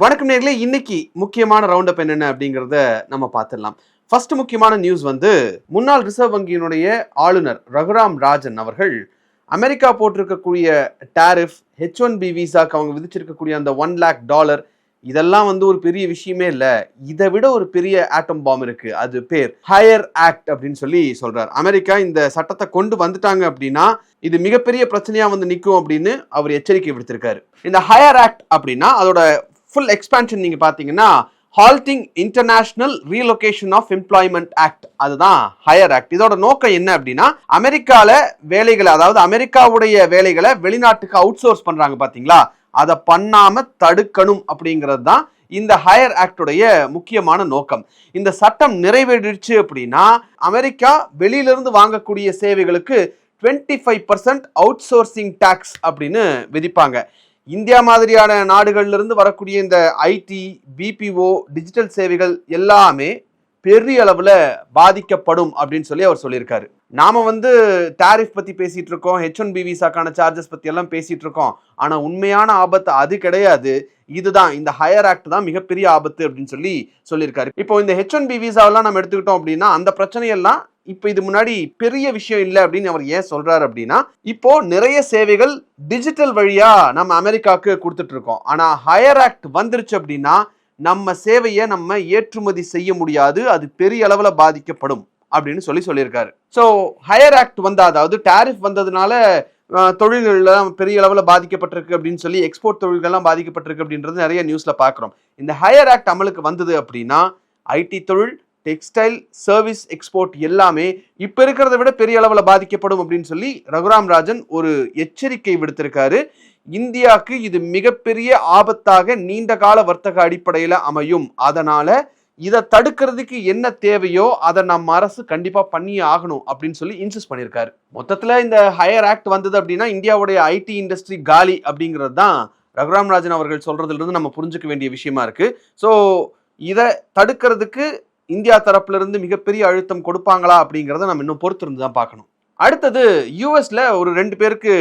வணக்கம் நேர்களே இன்னைக்கு முக்கியமான ரவுண்ட் அப் என்னென்ன அப்படிங்கிறத நம்ம பார்த்துடலாம். ஃபர்ஸ்ட் முக்கியமான நியூஸ் வந்து முன்னாள் ரிசர்வ் வங்கியினுடைய ஆளுநர் ரகுராம் ராஜன் அவர்கள் அமெரிக்கா போட்டிருக்கக்கூடிய டாரிஃப் ஹெச் ஒன் பி விசாக்கு அவங்க விதிச்சிருக்கக்கூடிய அந்த ஒன் லேக் டாலர் இதெல்லாம் வந்து ஒரு பெரிய விஷயமே இல்லை. இதை விட ஒரு பெரிய ஆட்டம் பாம் இருக்கு. அது பேர் ஹையர் ஆக்ட் அப்படின்னு சொல்லி சொல்றாரு. அமெரிக்கா இந்த சட்டத்தை கொண்டு வந்துட்டாங்க அப்படின்னா இது மிகப்பெரிய பிரச்சனையா வந்து நிற்கும் அப்படின்னு அவர் எச்சரிக்கை விடுத்திருக்காரு. இந்த ஹையர் ஆக்ட் அப்படின்னா அதோட ஃபுல் எக்ஸ்பான்ஷன் நீங்கள் பார்த்தீங்கன்னா halting international relocation of employment act அதுதான் ஹையர் ஆக்ட் இதோட நோக்கம் என்ன அப்படின்னா அமெரிக்கால வேலைகளை அதாவது அமெரிக்காவுடைய வேலைகளை வெளிநாட்டுக்கு அவுட் சோர்ஸ் பண்றாங்க பாத்தீங்களா? அதை பண்ணாம தடுக்கணும் அப்படிங்கிறது தான் இந்த ஹையர் ஆக்டுடைய முக்கியமான நோக்கம். இந்த சட்டம் நிறைவேறிடுச்சு அப்படின்னா அமெரிக்கா வெளியிலிருந்து வாங்கக்கூடிய சேவைகளுக்கு twenty five percent outsourcing tax அப்படின்னு விதிப்பாங்க. இந்தியா மாதிரியான நாடுகள்லேருந்து வரக்கூடிய இந்த ஐடி பிபிஓ டிஜிட்டல் சேவைகள் எல்லாமே பெரிய அளவில் பாதிக்கப்படும் அப்படின்னு சொல்லி அவர் சொல்லியிருக்காரு. நாம வந்து டாரிஃப் பத்தி பேசிட்டு இருக்கோம் ஹெச் ஒன் பி விசாக்கான சார்ஜஸ் பத்தி எல்லாம் பேசிட்டு இருக்கோம். ஆனா உண்மையான ஆபத்து அது கிடையாது. இதுதான் இந்த ஹையர் ஆக்ட் தான் மிகப்பெரிய ஆபத்து அப்படின்னு சொல்லி சொல்லியிருக்காரு. இப்போ இந்த ஹெச் ஒன் பி விசாவெல்லாம் நம்ம எடுத்துக்கிட்டோம் அப்படின்னா அந்த பிரச்சனையெல்லாம் இப்போ இது முன்னாடி பெரிய விஷயம் இல்லை அப்படின்னு அவர் ஏன் சொல்றாரு அப்படின்னா இப்போ நிறைய சேவைகள் டிஜிட்டல் வழியா நம்ம அமெரிக்காவுக்கு கொடுத்துட்டு இருக்கோம். ஆனா ஹையர் ஆக்ட் வந்துருச்சு அப்படின்னா நம்ம சேவையை நம்ம ஏற்றுமதி செய்ய முடியாது அது பெரிய அளவில் பாதிக்கப்படும் அப்படின்னு சொல்லி சொல்லியிருக்காரு. ஸோ ஹையர் ஆக்ட் வந்த அதாவது டேரிஃப் வந்ததுனால அஹ், தொழில்கள்லாம் பெரிய அளவில் பாதிக்கப்பட்டிருக்கு அப்படின்னு சொல்லி எக்ஸ்போர்ட் தொழில்கள்லாம் பாதிக்கப்பட்டிருக்கு அப்படின்றது நிறைய நியூஸில் பார்க்குறோம் இந்த ஹையர் ஆக்ட் அமலுக்கு வந்தது அப்படின்னா ஐடி தொழில் டெக்ஸ்டைல் சர்வீஸ் எக்ஸ்போர்ட் எல்லாமே இப்போ இருக்கிறத விட பெரிய அளவில் பாதிக்கப்படும் அப்படின்னு சொல்லி ரகுராம் ராஜன் ஒரு எச்சரிக்கை விடுத்திருக்காரு. இந்தியாவுக்கு இது மிகப்பெரிய ஆபத்தாக நீண்ட கால வர்த்தக அடிப்படையில் அமையும். அதனால இதை தடுக்கிறதுக்கு என்ன தேவையோ அதை நம்ம அரசு கண்டிப்பாக பண்ணியே ஆகணும் அப்படின்னு சொல்லி இன்சிஸ்ட் பண்ணியிருக்காரு. மொத்தத்தில் இந்த ஹையர் ஆக்ட் வந்தது அப்படின்னா இந்தியாவுடைய ஐடி இண்டஸ்ட்ரி காலி அப்படிங்கிறது தான் ரகுராம் ராஜன் அவர்கள் சொல்றதுலேருந்து நம்ம புரிஞ்சுக்க வேண்டிய விஷயமா இருக்கு. ஸோ இதை தடுக்கிறதுக்கு இந்தியா தரப்பிலிருந்து மிகப்பெரிய அழுத்தம் கொடுப்பாங்களா அப்படிங்கிறத நம்ம இன்னும் பொறுத்திருந்து தான் பார்க்கணும். அடுத்தது யூஎஸ்ல ஒரு ரெண்டு பேருக்கு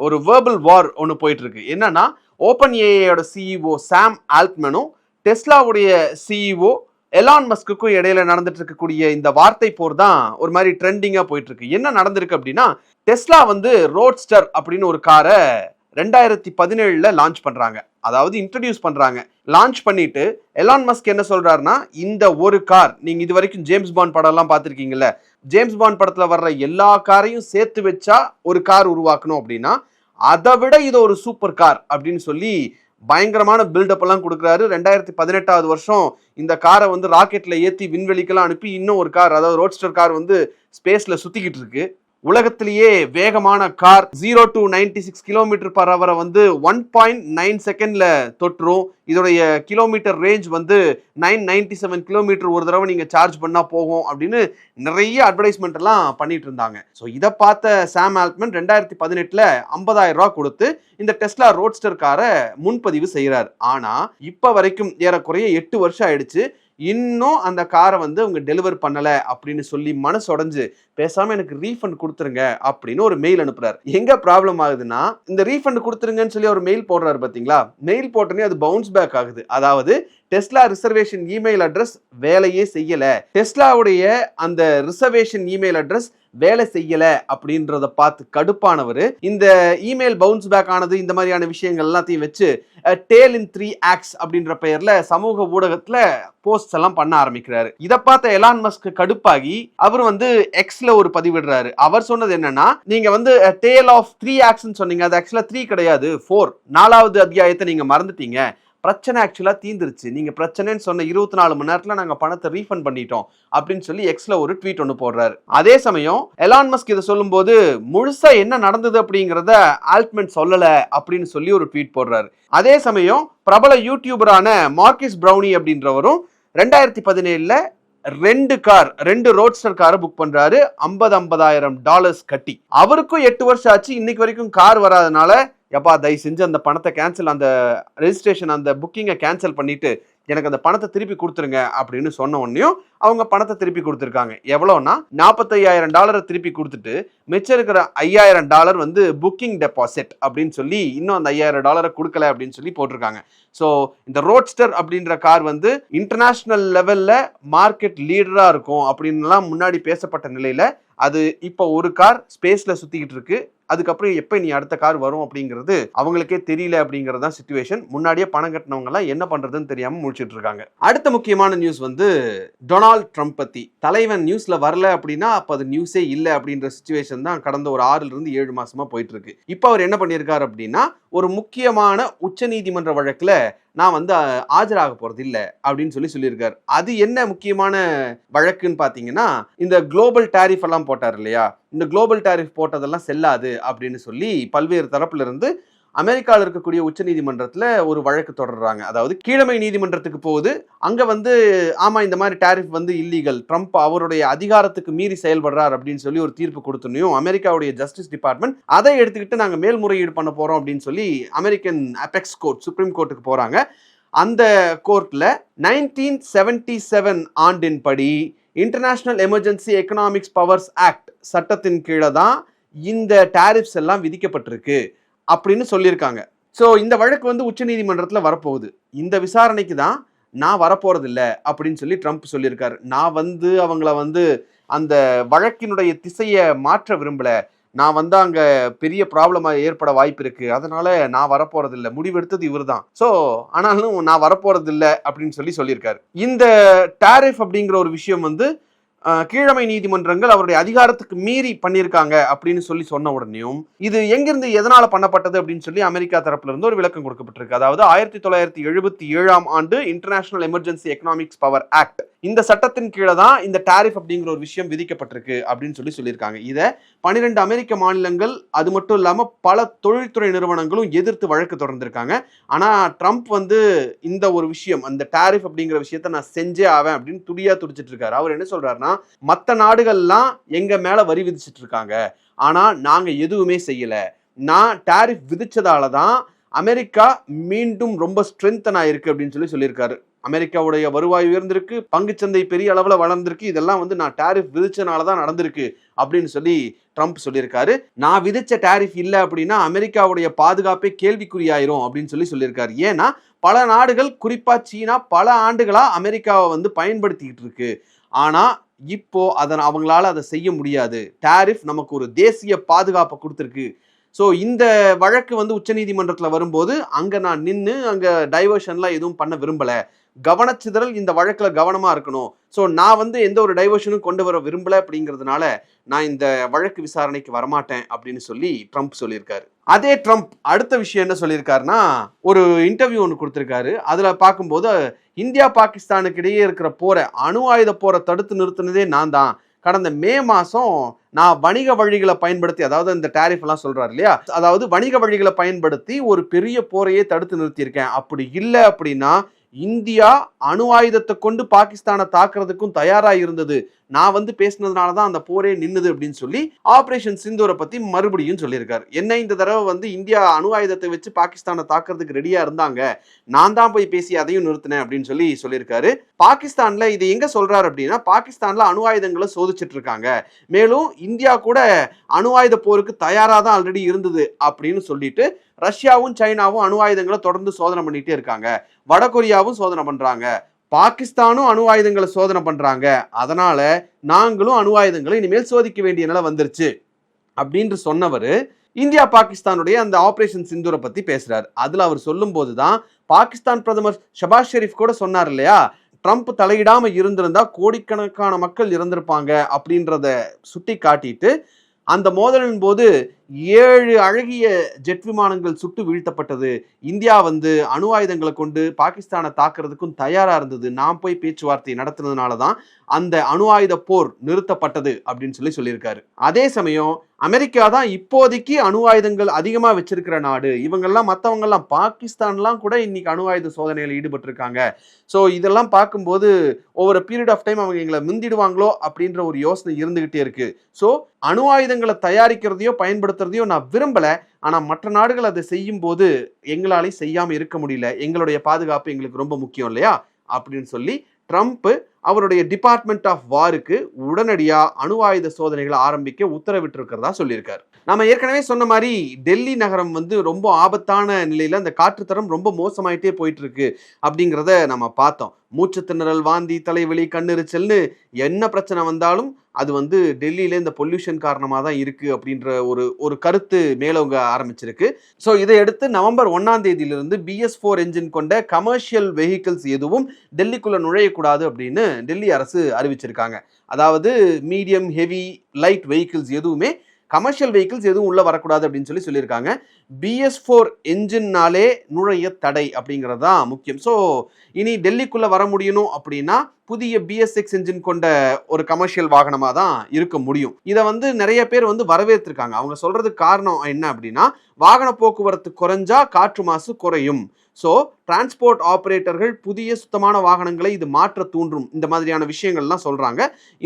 ஒரு வேர்பல் வார் ஒன்று போயிட்டு இருக்கு என்னன்னா ஓப்பன் ஏஐயோட சிஇஓ சாம் ஆல்ட்மனும் டெஸ்லாவுடைய சிஇஓ எலான் மஸ்க்குக்கும் இடையில நடந்துட்டு இருக்கக்கூடிய இந்த வார்த்தை போர் தான் ஒரு மாதிரி ட்ரெண்டிங்காக போயிட்டு இருக்கு என்ன நடந்திருக்கு அப்படின்னா டெஸ்லா வந்து ரோட்ஸ்டர் அப்படின்னு ஒரு காரை ரெண்டாயிரத்தி பதினேழில் லான்ச் பண்ணுறாங்க அதாவது இன்ட்ரடியூஸ் பண்ணுறாங்க லான்ச் பண்ணிட்டு எலான் மஸ்க் என்ன சொல்கிறாருன்னா இந்த ஒரு கார் நீங்கள் இது வரைக்கும் ஜேம்ஸ் பாண்ட் படம்லாம் பார்த்துருக்கீங்கல்ல ஜேம்ஸ் பாண்ட் படத்தில் வர்ற எல்லா காரையும் சேர்த்து வச்சா ஒரு கார் உருவாக்கணும் அப்படின்னா அதை விட இது ஒரு சூப்பர் கார் அப்படின்னு சொல்லி பயங்கரமான பில்டப் எல்லாம் கொடுக்குறாரு. ரெண்டாயிரத்தி பதினெட்டாவது வருஷம் இந்த காரை வந்து ராக்கெட்டில் ஏற்றி விண்வெளிக்கெல்லாம் அனுப்பி இன்னும் ஒரு கார் அதாவது ரோட்ஸ்டர் கார் வந்து ஸ்பேஸில் சுற்றிக்கிட்டு இருக்கு. உலகத்திலேயே வேகமான car zero to ninety six kilometre per hour வந்து ஒன் பாயிண்ட் நைன் செகண்ட்ல தொற்றும் இதோடைய கிலோமீட்டர் ரேஞ்ச் வந்து நைன் நைன்டி செவன் கிலோமீட்டர் ஒரு தடவை நீங்க சார்ஜ் பண்ணா போகும் அப்படின்னு நிறைய அட்வர்டைஸ்மெண்ட் எல்லாம் பண்ணிட்டு இருந்தாங்க. ஸோ இதை பார்த்த சாம் ஆல்ட்மன் ரெண்டாயிரத்தி பதினெட்டுல ஐம்பதாயிரம் ரூபா கொடுத்து இந்த டெஸ்லா ரோட்ஸ்டர் காரை முன்பதிவு செய்கிறார் ஆனா இப்ப வரைக்கும் ஏறக்குறைய எட்டு வருஷம் ஆயிடுச்சு. இன்னும் அந்த காரை வந்து அவங்க டெலிவர் பண்ணலை அப்படின்னு சொல்லி மனசு உடஞ்சு பேசாமல் எனக்கு ரீஃபண்ட் கொடுத்துருங்க அப்படின்னு ஒரு மெயில் அனுப்புறாரு. எங்கே ப்ராப்ளம் ஆகுதுன்னா இந்த ரீஃபண்ட் கொடுத்துருங்கன்னு சொல்லி ஒரு மெயில் போடுறாரு பார்த்தீங்களா மெயில் போட்டோன்னே அது பவுன்ஸ் பேக் ஆகுது. அதாவது டெஸ்லா ரிசர்வேஷன் இமெயில் அட்ரஸ் வேலையே செய்யலை. டெஸ்லாவுடைய அந்த ரிசர்வேஷன் இமெயில் அட்ரஸ் வேலை செய்யல அப்படின்றத பார்த்து கடுப்பானவர். இந்த இமெயில் பவுன்ஸ் பேக் ஆனது இந்த மாதிரியான விஷயங்கள் எல்லாத்தையும் வச்சு டேல் இன் த்ரீ ஆக்ஸ் அப்படின்ற பெயர்ல சமூக ஊடகத்துல போஸ்ட் எல்லாம் பண்ண ஆரம்பிக்கிறாரு. இதை பார்த்த எலான் மஸ்க் கடுப்பாகி அவர் வந்து எக்ஸ்ல ஒரு பதிவிடுறாரு. அவர் சொன்னது என்னன்னா நீங்க வந்து டேல் ஆஃப் த்ரீ ஆக்ஸ் சொன்னீங்க. அது ஆக்சுவலா த்ரீ கிடையாது ஃபோர் நாலாவது அத்தியாயத்தை நீங்க மறந்துட்டீங்க. பிரச்சனை ஆக்சுவலாக தீந்துருச்சு. நீங்கள் பிரச்சனைன்னு சொன்ன இருபத்தி நாலு மணி நேரத்தில் நாங்கள் பணத்தை ரீஃபண்ட் பண்ணிட்டோம் அப்படின்னு சொல்லி எக்ஸில் ஒரு ட்வீட் ஒன்று போடுறாரு. அதே சமயம் எலான் மஸ்க் இதை சொல்லும்போது முழுசாக என்ன நடந்தது அப்படிங்கிறத ஆல்ட்மெண்ட் சொல்லலை அப்படின்னு சொல்லி ஒரு ட்வீட் போடுறாரு. அதே சமயம் பிரபல யூடியூபரான மார்க்கிஸ் ப்ரௌனி அப்படின்றவரும் ரெண்டாயிரத்தி பதினேழில் ரெண்டு கார் ரெண்டு ரோட்ஸ்டர் காரை புக் பண்றாரு. ஐம்பது ஐம்பதாயிரம் டாலர்ஸ் கட்டி. அவருக்கும் எட்டு வருஷம் ஆச்சு. இன்னைக்கு வரைக்கும் கார் வராதனால எப்பா தயவு செஞ்சு அந்த பணத்தை கேன்சல் அந்த ரெஜிஸ்ட்ரேஷன் அந்த புக்கிங்கை கேன்சல் பண்ணிட்டு எனக்கு அந்த பணத்தை திருப்பி கொடுத்துருங்க அப்படின்னு சொன்ன உடனேயும் அவங்க பணத்தை திருப்பி கொடுத்துருக்காங்க. எவ்வளோன்னா நாற்பத்தையாயிரம் டாலரை திருப்பி கொடுத்துட்டு மிச்சம் இருக்கிற ஐயாயிரம் டாலர் வந்து புக்கிங் டெபாசிட் அப்படின்னு சொல்லி இன்னும் அந்த ஐயாயிரம் டாலரை கொடுக்கல அப்படின்னு சொல்லி போட்டிருக்காங்க. ஸோ இந்த ரோட்ஸ்டர் அப்படின்ற கார் வந்து இன்டர்நேஷ்னல் லெவலில் மார்க்கெட் லீடராக இருக்கும் அப்படின்லாம் முன்னாடி பேசப்பட்ட நிலையில் அது இப்போ ஒரு கார் ஸ்பேஸில் சுற்றிக்கிட்டு இருக்கு. அதுக்கப்புறம் எப்போ நீ அடுத்த கார் வரும் அப்படிங்கிறது அவங்களுக்கே தெரியல அப்படிங்கிறது தான் சுச்சுவேஷன் முன்னாடியே பணம் கட்டினவங்கெல்லாம் என்ன பண்ணுறதுன்னு தெரியாமல் முடிச்சிட்டு இருக்காங்க. அடுத்த முக்கியமான நியூஸ் வந்து டொனால்ட் ட்ரம்ப் பற்றி தலைவன் நியூஸில் வரல அப்படின்னா அப்போ அது நியூஸே இல்லை அப்படின்ற சுச்சுவேஷன் தான் கடந்த ஒரு ஆறுலேருந்து ஏழு மாதமாக போயிட்டு இருக்கு. இப்போ அவர் என்ன பண்ணியிருக்காரு அப்படின்னா ஒரு முக்கியமான உச்சநீதிமன்ற வழக்கில் நான் வந்து ஆஜராக போகிறது இல்லை அப்படின்னு சொல்லி சொல்லியிருக்காரு. அது என்ன முக்கியமான வழக்குன்னு பார்த்தீங்கன்னா இந்த குளோபல் டேரிஃப் எல்லாம் போட்டார் இல்லையா? இந்த குளோபல் டாரிஃப் போட்டதெல்லாம் செல்லாது அப்படின்னு சொல்லி பல்வேறு தரப்புலேருந்து அமெரிக்காவில் இருக்கக்கூடிய உச்சநீதிமன்றத்தில் ஒரு வழக்கு தொடர்றாங்க. அதாவது கீழமை நீதிமன்றத்துக்கு போகுது. அங்கே வந்து ஆமாம் இந்த மாதிரி டாரிஃப் வந்து இல்லீகல் ட்ரம்ப் அவருடைய அதிகாரத்துக்கு மீறி செயல்படுறார் அப்படின்னு சொல்லி ஒரு தீர்ப்பு கொடுத்தனையும் அமெரிக்காவுடைய ஜஸ்டிஸ் டிபார்ட்மெண்ட் அதை எடுத்துக்கிட்டு நாங்கள் மேல்முறையீடு பண்ண போகிறோம் அப்படின்னு சொல்லி அமெரிக்கன் அபெக்ஸ் கோர்ட் சுப்ரீம் கோர்ட்டுக்கு போகிறாங்க அந்த கோர்ட்டில் நைன்டீன் செவன்டி செவன் ஆண்டின் படி international emergency economics powers act சட்டத்தின் கீழே தான் இந்த டாரிஃப்ஸ் எல்லாம் விதிக்கப்பட்டிருக்கு. அப்படின்னு சொல்லியிருக்காங்க. ஸோ இந்த வழக்கு வந்து உச்சநீதிமன்றத்தில் வரப்போகுது. இந்த விசாரணைக்கு தான் நான் வரப்போறதில்ல அப்படின்னு சொல்லி ட்ரம்ப் சொல்லியிருக்காரு. நான் வந்து அவங்கள வந்து அந்த வழக்கினுடைய திசையை மாற்ற விரும்பல. நான் வந்து அங்கே பெரிய ப்ராப்ளமாக ஏற்பட வாய்ப்பு இருக்குது அதனால் நான் வரப்போகிறதில்ல முடிவெடுத்தது இவர் தான் ஸோ ஆனாலும் நான் வரப்போகிறதில்ல அப்படின்னு சொல்லி சொல்லியிருக்காரு. இந்த டாரிஃப் அப்படிங்கிற ஒரு விஷயம் வந்து கீழமை நீதிமன்றங்கள் அவருடைய அதிகாரத்துக்கு மீறி பண்ணியிருக்காங்க அப்படின்னு சொல்லி சொன்ன உடனேயும் இது எங்கிருந்து எதனால பண்ணப்பட்டது அப்படின்னு சொல்லி அமெரிக்கா தரப்புல இருந்து ஒரு விளக்கம் கொடுக்கப்பட்டிருக்கு. அதாவது ஆயிரத்தி தொள்ளாயிரத்தி எழுபத்தி ஏழாம் ஆண்டு international emergency economics power act இந்த சட்டத்தின் கீழே தான் இந்த டாரிஃப் அப்படிங்கிற ஒரு விஷயம் விதிக்கப்பட்டிருக்கு அப்படின்னு சொல்லி சொல்லியிருக்காங்க. இதை பன்னிரெண்டு அமெரிக்க மாநிலங்கள் அது மட்டும் இல்லாமல் பல தொழில்துறை நிறுவனங்களும் எதிர்த்து வழக்கு தொடர்ந்திருக்காங்க. ஆனால் ட்ரம்ப் வந்து இந்த ஒரு விஷயம் அந்த டாரிஃப் அப்படிங்கிற விஷயத்த நான் செஞ்சே ஆவேன் அப்படின்னு துடியா துடிச்சிட்டு இருக்காரு. அவர் என்ன சொல்றாருன்னா மற்ற நாடுகள்லாம் எங்க மேல வரி விதிச்சிட்டு இருக்காங்க. ஆனால் நாங்கள் எதுவுமே செய்யலை. நான் டாரிஃப் விதிச்சதால தான் அமெரிக்கா மீண்டும் ரொம்ப ஸ்ட்ரென்தன் ஆயிருக்கு அப்படின்னு சொல்லி சொல்லியிருக்காரு. அமெரிக்காவுடைய வருவாய் உயர்ந்திருக்கு பங்குச்சந்தை பெரிய அளவில் வளர்ந்திருக்கு. இதெல்லாம் வந்து நான் டேரிஃப் விதிச்சனால தான் நடந்திருக்கு அப்படின்னு சொல்லி ட்ரம்ப் சொல்லியிருக்காரு. நான் விதிச்ச டாரிஃப் இல்லை அப்படின்னா அமெரிக்காவுடைய பாதுகாப்பே கேள்விக்குறியாயிரும் அப்படின்னு சொல்லி சொல்லியிருக்காரு. ஏன்னா பல நாடுகள் குறிப்பாக சீனா பல ஆண்டுகளாக அமெரிக்காவை வந்து பயன்படுத்திக்கிட்டு இருக்கு. ஆனால் இப்போ அதை அவங்களால அதை செய்ய முடியாது. டாரிஃப் நமக்கு ஒரு தேசிய பாதுகாப்பை கொடுத்துருக்கு. ஸோ இந்த வழக்கு வந்து உச்சநீதிமன்றத்தில் வரும்போது அங்கே நான் நின்று அங்கே டைவர்ஷன்லாம் எதுவும் பண்ண விரும்பலை. கவனச்சிதறல் இந்த வழக்கில் கவனமாக இருக்கணும். ஸோ நான் வந்து எந்த ஒரு டைவர்ஷனும் கொண்டு வர விரும்பலை அப்படிங்கிறதுனால நான் இந்த வழக்கு விசாரணைக்கு வரமாட்டேன் அப்படின்னு சொல்லி ட்ரம்ப் சொல்லியிருக்காரு. அதே ட்ரம்ப் அடுத்த விஷயம் என்ன சொல்லியிருக்காருன்னா ஒரு இன்டர்வியூ ஒன்று கொடுத்துருக்காரு. அதில் பார்க்கும்போது இந்தியா பாகிஸ்தானுக்கு இடையே இருக்கிற போரை அணு ஆயுத போரை தடுத்து நிறுத்தினதே நான் தான். கடந்த மே மாதம் நான் வணிக வழிகளை பயன்படுத்தி அதாவது இந்த டேரிஃப்லாம் எல்லாம் சொல்றாரு இல்லையா? அதாவது வணிக வழிகளை பயன்படுத்தி ஒரு பெரிய போரையே தடுத்து நிறுத்தியிருக்கேன். அப்படி இல்லை அப்படின்னா இந்தியா அணு ஆயுதத்தை கொண்டு பாகிஸ்தானை தாக்குறதுக்கும் தயாரா இருந்தது. நான் வந்து பேசினதுனால தான் அந்த போரே நின்னுது அப்படின்னு சொல்லி ஆபரேஷன் சிந்தூரை பத்தி மறுபடியும் சொல்லியிருக்காரு. என்ன இந்த தடவை வந்து இந்தியா அணு ஆயுதத்தை வச்சு பாகிஸ்தானை தாக்குறதுக்கு ரெடியா இருந்தாங்க? நான் தான் போய் பேசி அதையும் நிறுத்தினேன் அப்படின்னு சொல்லி சொல்லியிருக்காரு. பாகிஸ்தான்ல இது எங்க சொல்றாரு அப்படின்னா பாகிஸ்தான்ல அணு ஆயுதங்களை சோதிச்சிட்டு இருக்காங்க. மேலும் இந்தியா கூட அணு ஆயுத போருக்கு தயாரா தான் ஆல்ரெடி இருந்தது அப்படின்னு சொல்லிட்டு ரஷ்யாவும் சைனாவும் அணு ஆயுதங்களை தொடர்ந்து சோதனை பண்ணிட்டே இருக்காங்க. வடகொரியாவும் சோதனை பண்றாங்க. பாகிஸ்தானும் அணு ஆயுதங்களை சோதனை பண்றாங்க. அதனால நாங்களும் அணு ஆயுதங்களை இனிமேல் சோதிக்க வேண்டிய நிலை வந்துருச்சு. அப்படின்னு சொன்னவர் இந்தியா பாகிஸ்தானுடைய அந்த ஆபரேஷன் சிந்தூரை பத்தி பேசுறாரு. அதுல அவர் சொல்லும்போது தான் பாகிஸ்தான் பிரதமர் ஷபாஸ் ஷெரீப் கூட சொன்னார் இல்லையா? ட்ரம்ப் தலையிடாம இருந்திருந்தா கோடிக்கணக்கான மக்கள் இறந்திருப்பாங்க அப்படின்றத சுட்டி காட்டிட்டு அந்த மோதலின் போது ஏழு அழகிய ஜெட் விமானங்கள் சுட்டு வீழ்த்தப்பட்டது. இந்தியா வந்து அணு ஆயுதங்களை கொண்டு பாகிஸ்தானை தாக்குறதுக்கும் தயாராக இருந்தது. நாம் போய் பேச்சுவார்த்தை நடத்துனதுனால தான் அந்த அணு ஆயுத போர் நிறுத்தப்பட்டது அப்படின்னு சொல்லி சொல்லியிருக்காரு. அதே சமயம் அமெரிக்கா தான் இப்போதைக்கு அணு ஆயுதங்கள் அதிகமாக வச்சிருக்கிற நாடு. இவங்கெல்லாம் மற்றவங்கெல்லாம் பாகிஸ்தான்லாம் கூட இன்னைக்கு அணு ஆயுத சோதனையில் ஈடுபட்டிருக்காங்க. ஸோ இதெல்லாம் பார்க்கும்போது ஒவ்வொரு பீரியட் ஆஃப் டைம் அவங்க எங்களை முந்திடுவாங்களோ அப்படின்ற ஒரு யோசனை இருந்துகிட்டே இருக்கு. ஸோ அணு ஆயுதங்களை தயாரிக்கிறதையோ பயன்படுத்த பயன்படுத்துறதையோ நான் விரும்பல. ஆனா மற்ற நாடுகள் அதை செய்யும் போது எங்களாலையும் செய்யாம இருக்க முடியல. எங்களுடைய பாதுகாப்பு எங்களுக்கு ரொம்ப முக்கியம் இல்லையா? அப்படின்னு சொல்லி ட்ரம்ப் அவருடைய டிபார்ட்மெண்ட் ஆஃப் வாருக்கு உடனடியாக அணு ஆயுத சோதனைகளை ஆரம்பிக்க உத்தரவிட்டிருக்கிறதா சொல்லியிருக்காரு. நம்ம ஏற்கனவே சொன்ன மாதிரி டெல்லி நகரம் வந்து ரொம்ப ஆபத்தான நிலையில் அந்த காற்றுத்தரம் ரொம்ப மோசமாயிட்டே போயிட்டு இருக்கு அப்படிங்கிறத நம்ம பார்த்தோம். மூச்சு திணறல் வாந்தி தலைவலி கண்ணெரிச்சல்னு என்ன பிரச்சனை வந்தாலும் அது வந்து டெல்லியில இந்த பொல்யூஷன் காரணமாக தான் இருக்கு அப்படின்ற ஒரு ஒரு கருத்து மேலோங்க ஆரம்பிச்சிருக்கு. ஸோ இதை அடுத்து நவம்பர் ஒன்னாம் தேதியிலிருந்து பிஎஸ் ஃபோர் என்ஜின் கொண்ட கமர்ஷியல் வெஹிக்கிள்ஸ் எதுவும் டெல்லிக்குள்ள நுழையக்கூடாது அப்படின்னு டெல்லி அரசு அறிவிச்சிருக்காங்க. அதாவது மீடியம் ஹெவி லைட் வெஹிக்கிள்ஸ் எதுவுமே கமர்ஷியல் வெஹிக்கிள்ஸ் எதுவும் உள்ளே வரக்கூடாது அப்படின்னு சொல்லி சொல்லியிருக்காங்க. பிஎஸ் ஃபோர் என்ஜின்னாலே நுழைய தடை அப்படிங்கிறது தான் முக்கியம். ஸோ இனி டெல்லிக்குள்ளே வர முடியணும் அப்படின்னா புதிய பிஎஸ் சிக்ஸ் என்ஜின் கொண்ட ஒரு கமர்ஷியல் வாகனமாக தான் இருக்க முடியும். இதை வந்து நிறைய பேர் வந்து வரவேற்றிருக்காங்க. அவங்க சொல்கிறதுக்கு காரணம் என்ன அப்படின்னா வாகன போக்குவரத்து குறைஞ்சா காற்று மாசு குறையும். ஸோ டிரான்ஸ்போர்ட் ஆப்ரேட்டர்கள் புதிய சுத்தமான வாகனங்களை இது மாற்ற தூண்டும். இந்த மாதிரியான விஷயங்கள்லாம் சொல்கிறாங்க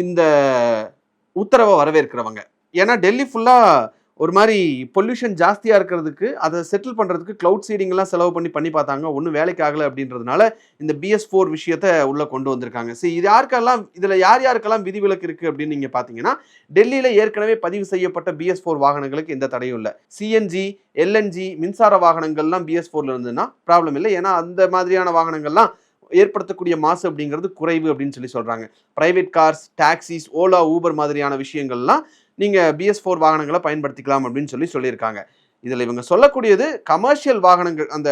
இந்த உத்தரவை வரவேற்கிறவங்க. ஏன்னா டெல்லி ஃபுல்லாக ஒரு மாதிரி பொல்யூஷன் ஜாஸ்தியாக இருக்கிறதுக்கு அதை செட்டில் பண்ணுறதுக்கு க்ளவுட் சீடிங்லாம் செலவு பண்ணி பண்ணி பார்த்தாங்க. ஒன்றும் வேலைக்கு ஆகலை அப்படின்றதுனால இந்த பிஎஸ் ஃபோர் விஷயத்தை உள்ளே கொண்டு வந்திருக்காங்க. சரி இது யாருக்கெல்லாம் இதில் யார் யாருக்கெல்லாம் விதிவிலக்கு இருக்குது அப்படின்னு நீங்கள் பார்த்தீங்கன்னா டெல்லியில் ஏற்கனவே பதிவு செய்யப்பட்ட பிஎஸ் ஃபோர் வாகனங்களுக்கு எந்த தடையும் இல்லை. சிஎன்ஜி எல்என்ஜி மின்சார வாகனங்கள்லாம் பிஎஸ் ஃபோரில் இருந்ததுன்னா ப்ராப்ளம் இல்லை. ஏன்னா அந்த மாதிரியான வாகனங்கள்லாம் ஏற்படுத்தக்கூடிய மாசு அப்படிங்கிறது குறைவு அப்படின்னு சொல்லி சொல்கிறாங்க private cars taxis Ola Uber மாதிரியான விஷயங்கள்லாம் நீங்கள் பிஎஸ் ஃபோர் வாகனங்களை பயன்படுத்திக்கலாம் அப்படின்னு சொல்லி சொல்லியிருக்காங்க. இதில் இவங்க சொல்லக்கூடியது கமர்ஷியல் வாகனங்கள் அந்த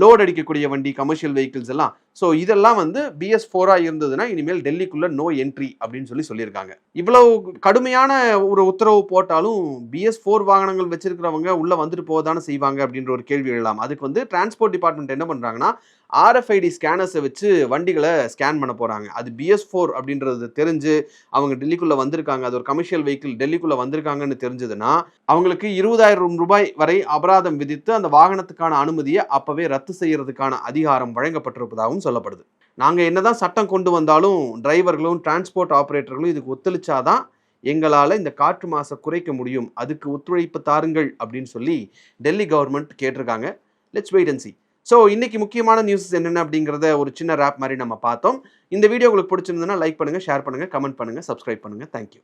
லோட் அடிக்கக்கூடிய வண்டி கமர்ஷியல் வெஹிக்கிள்ஸ் எல்லாம் ஸோ இதெல்லாம் வந்து பிஎஸ் ஃபோராக இருந்ததுன்னா இனிமேல் டெல்லிக்குள்ளே நோ என்ட்ரி அப்படின்னு சொல்லி சொல்லியிருக்காங்க. இவ்வளவு கடுமையான ஒரு உத்தரவு போட்டாலும் பிஎஸ் ஃபோர் வாகனங்கள் வச்சிருக்கிறவங்க உள்ளே வந்துட்டு போதானே செய்வாங்க அப்படின்ற ஒரு கேள்வி எழலாம் அதுக்கு வந்து டிரான்ஸ்போர்ட் டிபார்ட்மெண்ட் என்ன பண்ணுறாங்கன்னா ஆர்எஃப்ஐடி ஸ்கேனர்ஸை வச்சு வண்டிகளை ஸ்கேன் பண்ண போகிறாங்க அது பிஎஸ் ஃபோர் அப்படின்றது தெரிஞ்சு அவங்க டெல்லிக்குள்ளே வந்திருக்காங்க. அது ஒரு கமர்ஷியல் வெஹிக்கிள் டெல்லிக்குள்ளே வந்திருக்காங்கன்னு தெரிஞ்சதுன்னா அவங்களுக்கு இருபதாயிரம் ரூபாய் வரை அபராதம் விதித்து அந்த வாகனத்துக்கான அனுமதியை அப்போவே ரத்து செய்யறதுக்கான அதிகாரம் வழங்கப்பட்டிருப்பதாகவும் சொல்லப்படுது. நாங்கள் என்னதான் சட்டம் கொண்டு வந்தாலும் டிரைவர்களும் டிரான்ஸ்போர்ட் ஆப்ரேட்டர்களும் இதுக்கு ஒத்துழைச்சாதான் எங்களால் இந்த காற்று மாசை குறைக்க முடியும். அதுக்கு ஒத்துழைப்பு தாருங்கள் அப்படின்னு சொல்லி டெல்லி கவர்மெண்ட் கேட்டிருக்காங்க. Let's wait and see so இன்னைக்கு முக்கியமான நியூஸ் என்னென்ன அப்படிங்கிறத ஒரு சின்ன ரேப் மாதிரி நம்ம பார்த்தோம். இந்த வீடியோ உங்களுக்கு பிடிச்சிருந்ததுன்னா லைக் பண்ணுங்கள் ஷேர் பண்ணுங்கள் கமெண்ட் பண்ணுங்கள் சப்ஸ்கிரைப் பண்ணுங்கள் தேங்க்யூ